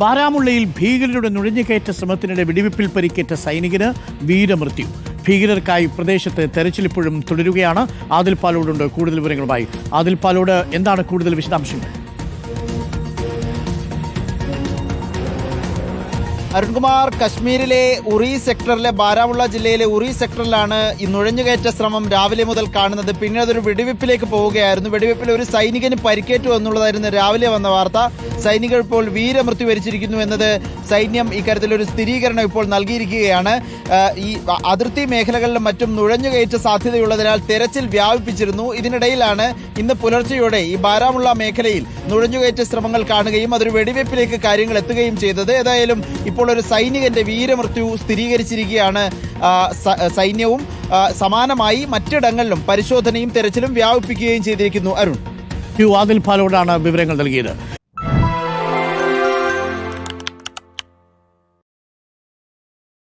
ബാരാമുള്ളയിൽ ഭീകരരുടെ നുഴഞ്ഞുകയറ്റ ശ്രമത്തിനിടെ വെടിവെപ്പിൽ പരിക്കേറ്റ സൈനികന് വീരമൃത്യു. ഭീകരർക്കായി പ്രദേശത്ത് തെരച്ചിലിപ്പോഴും തുടരുകയാണ്. ആദിൽ പാലോടുണ്ട് കൂടുതൽ വിവരങ്ങളുമായി. ആദിൽ പാലോട് എന്താണ് കൂടുതൽ വിശദാംശങ്ങൾ? അരുൺകുമാർ കശ്മീരിലെ ഉറി സെക്ടറിലെ ബാരാമുള്ള ജില്ലയിലെ ഉറി സെക്ടറിലാണ് ഈ നുഴഞ്ഞുകയറ്റ ശ്രമം രാവിലെ മുതൽ കാണുന്നത്. പിന്നീട് അതൊരു വെടിവെപ്പിലേക്ക് പോവുകയായിരുന്നു. വെടിവെപ്പിൽ ഒരു സൈനികന് പരിക്കേറ്റു എന്നുള്ളതായിരുന്നു രാവിലെ വന്ന വാർത്ത. സൈനികർ ഇപ്പോൾ വീരമൃത്യു വരിച്ചിരിക്കുന്നു എന്നത് സൈന്യം ഇക്കാര്യത്തിൽ ഒരു സ്ഥിരീകരണം ഇപ്പോൾ നൽകിയിരിക്കുകയാണ്. ഈ അതിർത്തി മേഖലകളിലും മറ്റും നുഴഞ്ഞുകയറ്റ സാധ്യതയുള്ളതിനാൽ തെരച്ചിൽ വ്യാപിപ്പിച്ചിരുന്നു. ഇതിനിടയിലാണ് ഇന്ന് പുലർച്ചെയോടെ ഈ ബാരാമുള്ള മേഖലയിൽ നുഴഞ്ഞുകയറ്റ ശ്രമങ്ങൾ കാണുകയും അതൊരു വെടിവെപ്പിലേക്ക് കാര്യങ്ങൾ എത്തുകയും ചെയ്തത്. ഏതായാലും ഒരു സൈനികന്റെ വീരമൃത്യു സ്ഥിരീകരിച്ചിരിക്കുകയാണ് സൈന്യവും സമാനമായി മറ്റിടങ്ങളിലും പരിശോധനയും തെരച്ചിലും വ്യാപിപ്പിക്കുകയും ചെയ്തിരിക്കുന്നു അരുൺ. പാലോടാണ് വിവരങ്ങൾ നൽകിയത്.